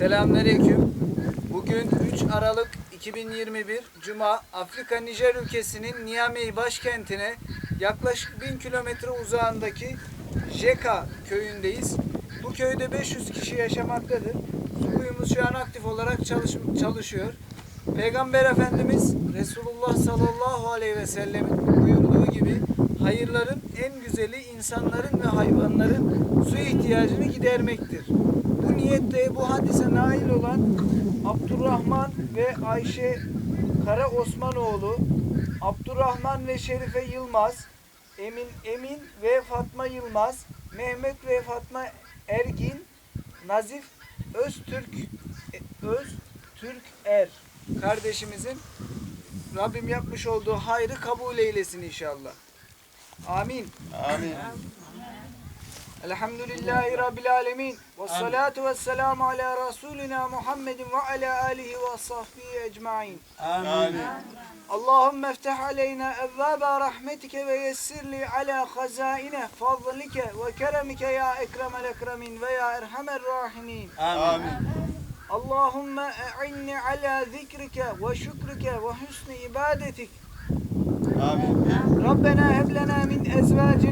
Selamünaleyküm. Bugün 3 Aralık 2021 Cuma Afrika Nijer ülkesinin Niamey başkentine yaklaşık 1000 kilometre uzağındaki Jeka köyündeyiz. Bu köyde 500 kişi yaşamaktadır. Su kuyumuz şu an aktif olarak çalış- çalışıyor. Peygamber Efendimiz Resulullah sallallahu aleyhi ve sellemin buyurduğu gibi hayırların en güzeli insanların ve hayvanların su ihtiyacını gidermektir. Niyetle bu hadise nail olan Abdurrahman ve Ayşe Kara Osmanoğlu, Abdurrahman ve Şerife Yılmaz, Emin Emin ve Fatma Yılmaz, Mehmet ve Fatma Ergin, Nazif Öztürk Öztürk Er kardeşimizin Rabbim yapmış olduğu hayrı kabul eylesin inşallah. Amin. Amin. Elhamdülillahi الحمد لله رب العالمين والصلاة والسلام على رسولنا محمد وعلى آله وصحبه أجمعين آمين اللهم افتح علينا أبواب رحمتك ويسر لي على خزائن فضلك وكرمك يا أكرم الأكرمين ويا أرحم الراحمين آمين اللهم أعني على ذكرك وشكرك وحسن عبادتك آمين ربنا هب لنا من أزواجنا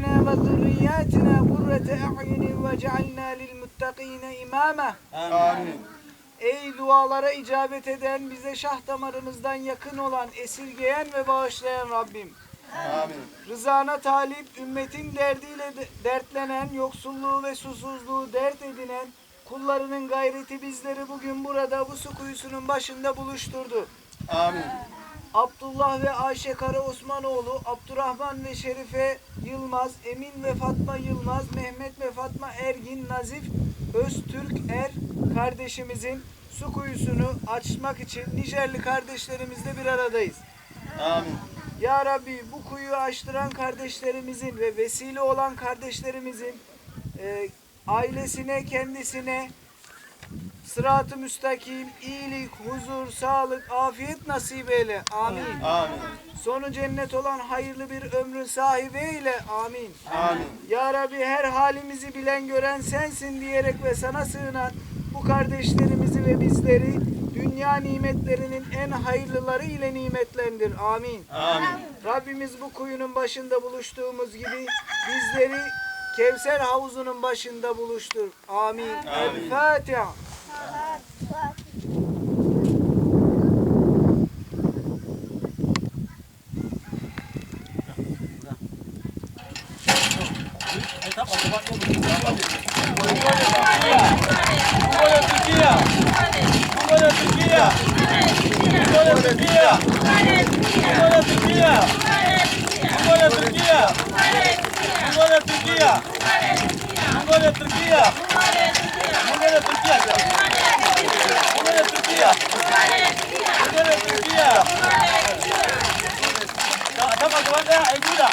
A'yunin ve cealna lil muttakine imama. Amin. Ey dualara icabet eden, bize şah damarımızdan yakın olan, esirgeyen ve bağışlayan Rabbim. Amin. Rızana talip, ümmetin derdiyle de- dertlenen, yoksulluğu ve susuzluğu dert edinen, kullarının gayreti bizleri bugün burada bu su kuyusunun başında buluşturdu. Amin. Abdullah ve Ayşe Kara Osmanoğlu, Abdurrahman ve Şerife Yılmaz, Emin ve Fatma Yılmaz, Mehmet ve Fatma Ergin, Nazif Öztürk Er kardeşimizin su kuyusunu açmak için Nijerli kardeşlerimizle bir aradayız. Amin. Ya Rabbi bu kuyuyu açtıran kardeşlerimizin ve vesile olan kardeşlerimizin e, ailesine, kendisine sırat-ı müstakim, iyilik, huzur, sağlık, afiyet nasip eyle. Amin. Amin. Sonu cennet olan hayırlı bir ömrün sahibi eyle. Amin. Amin. Ya Rabbi her halimizi bilen gören sensin diyerek ve sana sığınan bu kardeşlerimizi ve bizleri dünya nimetlerinin en hayırlıları ile nimetlendir. Amin. Amin. Rabbimiz bu kuyunun başında buluştuğumuz gibi bizleri Kevser havuzunun başında buluştur. Amin. Amin. Fatiha. Türkiye! Türkiye! Mongolya Türkiye! Mongolya Türkiye! Mongolya Türkiye! Mongolya Türkiye! Adam gaba ɗaya a yi guda!